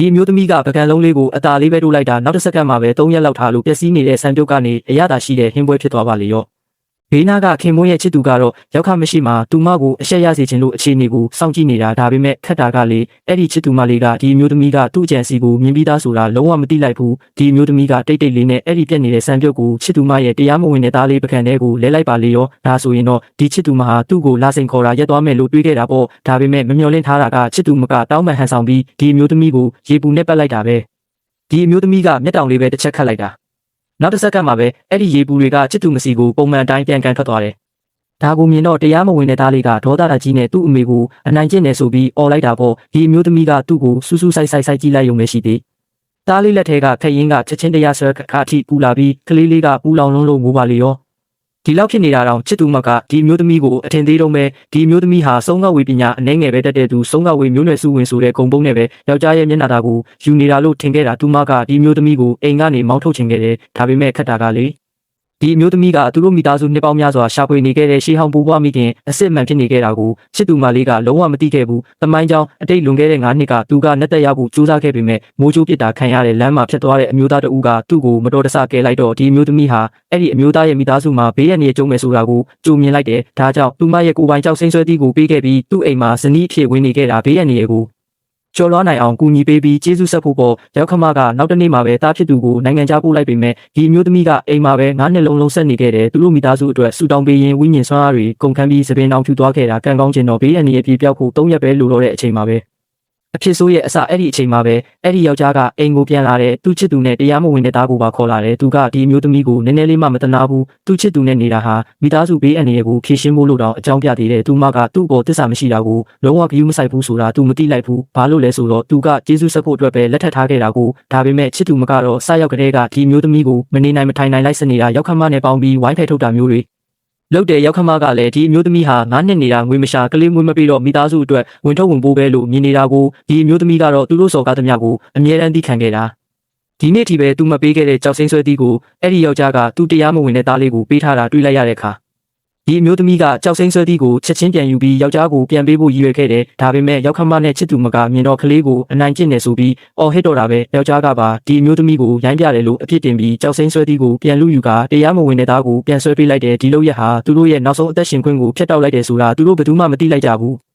ဒီအမျိုးသမီးကပကံလုံးလေးကိုအသာလေးပဲတိုးလိုက်တာနောက်တစ်စက္ကန့်မှပဲ3ရက်လောက်ထားလို့ပျက်စီးနေတဲ့ဆံပြုတ်ကနေအရသာရှိတဲ့ဟင်းပွဲဖြစ်သွားပါလေရော ဘေးနားကခင်မွန်းရဲ့ချစ်သူကတော့ရောက်ခမရှိမှသူမကိုအဆက်ရစေခြင်းလို့အခြေအနေကိုစောင့်ကြည့်နေတာဒါပေမဲ့ခက်တာကလေအဲ့ဒီချစ်သူမလေးကဒီအမျိုးသမီးကသူ့အကြံစီကိုမြင်ပြီးသားဆိုတာလုံးဝမသိလိုက်ဘူးဒီအမျိုးသမီးကတိတ်တိတ်လေးနဲ့အဲ့ဒီပြက်နေတဲ့ဆံပြုတ်ကိုချစ်သူမရဲ့တရားမဝင်တဲ့သားလေးပကံတဲ့ကိုလဲလိုက်ပါလေရောဒါဆိုရင်တော့ဒီချစ်သူမဟာသူ့ကိုလာစိန်ခေါ်တာရက်သွားမယ်လို့တွေးခဲ့တာပေါ့ဒါပေမဲ့မမျှော်လင့်ထားတာကချစ်သူမကတောင်းပန်ဟန်ဆောင်ပြီးဒီအမျိုးသမီးကိုရေပူနဲ့ပတ်လိုက်တာပဲဒီအမျိုးသမီးကမျက်တောင်လေးပဲတစ်ချက်ခတ်လိုက်တာ နောက်တစ်စက္ကန့်မှာပဲအဲ့ဒီရေပူတွေကချစ်သူမစီကိုပုံမှန်အတိုင်းပြန်ကန်ထွက်သွားတယ်ဒါကိုမြင်တော့တရားမဝင်တဲ့သားလေးကဒေါသတကြီးနဲ့သူ့အမေကိုအနိုင်ကျင့်နေဆိုပြီးអော်လိုက်တာပေါ့ဒီအမျိုးသမီးကသူ့ကိုစူးစူးဆိုင်ဆိုင်ဆိုင်ကြည့်လိုက်ရုံပဲရှိသေးသားလေးလက်ထဲကခက်ရင်ကချက်ချင်းတရားဆွဲခါအထိပူလာပြီးကလေးလေးကပူလောင်လုံးလုံးငိုပါလေရော ဒီလောက်ဖြစ်နေတာတော့ချစ်သူမကဒီအမျိုးသမီးကိုအထင်သေးတော့မဲဒီအမျိုးသမီးဟာဆုံးကဝေပညာအနှဲငယ်ပဲတက်တဲ့သူဆုံးကဝေမျိုးနွယ်စုဝင်ဆိုတဲ့ဂုံပုံးနဲ့ပဲယောက်ျားရဲ့မျက်နှာသာကိုယူနေတာလို့ထင်ခဲ့တာသူမကဒီအမျိုးသမီးကိုအိမ်ကနေမောင်းထုတ်ချင်ခဲ့တယ်ဒါပေမဲ့ခက်တာကလေ ဒီအမျိုးသမီးကသူတို့မိသားစုနှစ်ပေါင်းများစွာရှာဖွေနေခဲ့တဲ့ရှေးဟောင်းပူပွားမိခင်အစ်စ်မှန်ဖြစ်နေခဲ့တာကိုချစ်သူမလေးကလုံးဝမသိခဲ့ဘူး။တမိုင်းကြောင်းအတိတ်လွန်ခဲ့တဲ့9နှစ်ကသူကနဲ့တက်ရောက်ဖို့ကြိုးစားခဲ့ပေမဲ့မိုးချိုးပစ်တာခံရတဲ့လမ်းမှာဖြစ်သွားတဲ့အမျိုးသားတဦးကသူ့ကိုမတော်တဆကဲလိုက်တော့ဒီအမျိုးသမီးဟာအဲ့ဒီအမျိုးသားရဲ့မိသားစုမှာဘေးရန်နေကြုံမယ်ဆိုတာကိုကြိုမြင်လိုက်တယ်။ဒါကြောင့်သူမရဲ့ကိုယ်ပိုင်ကြောက်စိမ့်ဆွဲသီးကိုပေးခဲ့ပြီးသူ့အိမ်မှာဇနီးအဖြစ်ဝင်နေခဲ့တာဘေးရန်နေကို ကျော်လွှားနိုင်အောင်ကူညီပေးပြီးကျေးဇူးဆက်ဖို့ပေါ်ရောက်ခမကနောက်တနေ့မှာပဲတားဖြစ်သူကိုနိုင်ငံခြားပို့လိုက်ပေမဲ့ဒီအမျိုးသမီးကအိမ်မှာပဲငါးနှစ်လုံးလုံးဆက်နေခဲ့တယ်သူတို့မိသားစုအတွက်ဆူတောင်းပေးရင်ဝိညာဉ်ဆွမ်းအားတွေကုန်ခန်းပြီးသပင်အောင်ထူသွားခဲ့တာကံကောင်းခြင်းတော့ဘေးအန္တရာယ်ပြေပြောက်ဖို့၃ရက်ပဲလိုတော့တဲ့အချိန်မှာပဲ အဖြစ်ဆိုးရဲ့အစအဲ့ဒီအချိန်မှာပဲအဲ့ဒီယောက်ျားကအိမ်ကိုပြန်လာတဲ့သူ့ချစ်သူနဲ့တရားမဝင်တဲ့သားကိုပါခေါ်လာတယ်သူကဒီအမျိုးသမီးကိုနည်းနည်းလေးမှမတနာဘူးသူ့ချစ်သူနဲ့နေတာဟာမိသားစုဘေးအန္တရာယ်ကိုဖြေရှင်းဖို့လို့တော့အကြောင်းပြသေးတယ်သူမကသူ့ကိုတစ္ဆာမရှိတာကိုလုံးဝဂရုမစိုက်ဘူးဆိုတာသူမသိလိုက်ဘူးဘာလို့လဲဆိုတော့သူကကျေးဇူးဆက်ဖို့အတွက်ပဲလက်ထပ်ထားခဲ့တာကိုဒါပေမဲ့ချစ်သူမကတော့စရောက်ကလေးကဒီအမျိုးသမီးကိုမနေနိုင်မထိုင်နိုင်လိုက်စနေတာရောက်ခမနဲ့ပေါင်းပြီးဝိုင်းဖယ်ထုတ်တာမျိုးတွေ လုတ်တဲ့ရောက်ခမကလည်းဒီအမျိုးသမီးဟာငါးနှစ်နေတာငွေမရှာကလေးမွေးမပြီးတော့မိသားစုအတွက်ဝင်ထုတ်ဝင်ပိုးပဲလို့မြင်နေတာကိုဒီအမျိုးသမီးကတော့သူတို့စော်ကားသမျှကိုအမြဲတမ်းသိခံခဲ့တာဒီနေ့ထိပဲသူမပေးခဲ့တဲ့ကြောက်စင်းဆွဲသီးကိုအဲ့ဒီယောက်ျားကသူတရားမဝင်တဲ့သားလေးကိုပေးထားတာတွေ့လိုက်ရတဲ့အခါ ဒီအမျိုးသမီးကကြောက်စင်းဆွဲသီးကိုချက်ချင်းပြန်ယူပြီးယောက်ျားကိုပြန်ပေးဖို့ရည်ရွယ်ခဲ့တယ်ဒါပေမဲ့ရောက်ခမနဲ့ချစ်သူမကမြင်တော့ကလေးကိုအနိုင်ကျင့်နေဆိုပြီးအော်ဟစ်တော့တာပဲယောက်ျားကပါဒီအမျိုးသမီးကိုရိုင်းပြတယ်လို့အပြစ်တင်ပြီးကြောက်စင်းဆွဲသီးကိုပြန်လူယူကတရားမဝင်တဲ့သားကိုပြန်ဆွဲပေးလိုက်တယ်ဒီလိုရက်ဟာသူတို့ရဲ့နောက်ဆုံးအသက်ရှင်ခွင့်ကိုဖျက်တောက်လိုက်တယ်ဆိုတာသူတို့ဘယ်သူမှမသိလိုက်ကြဘူး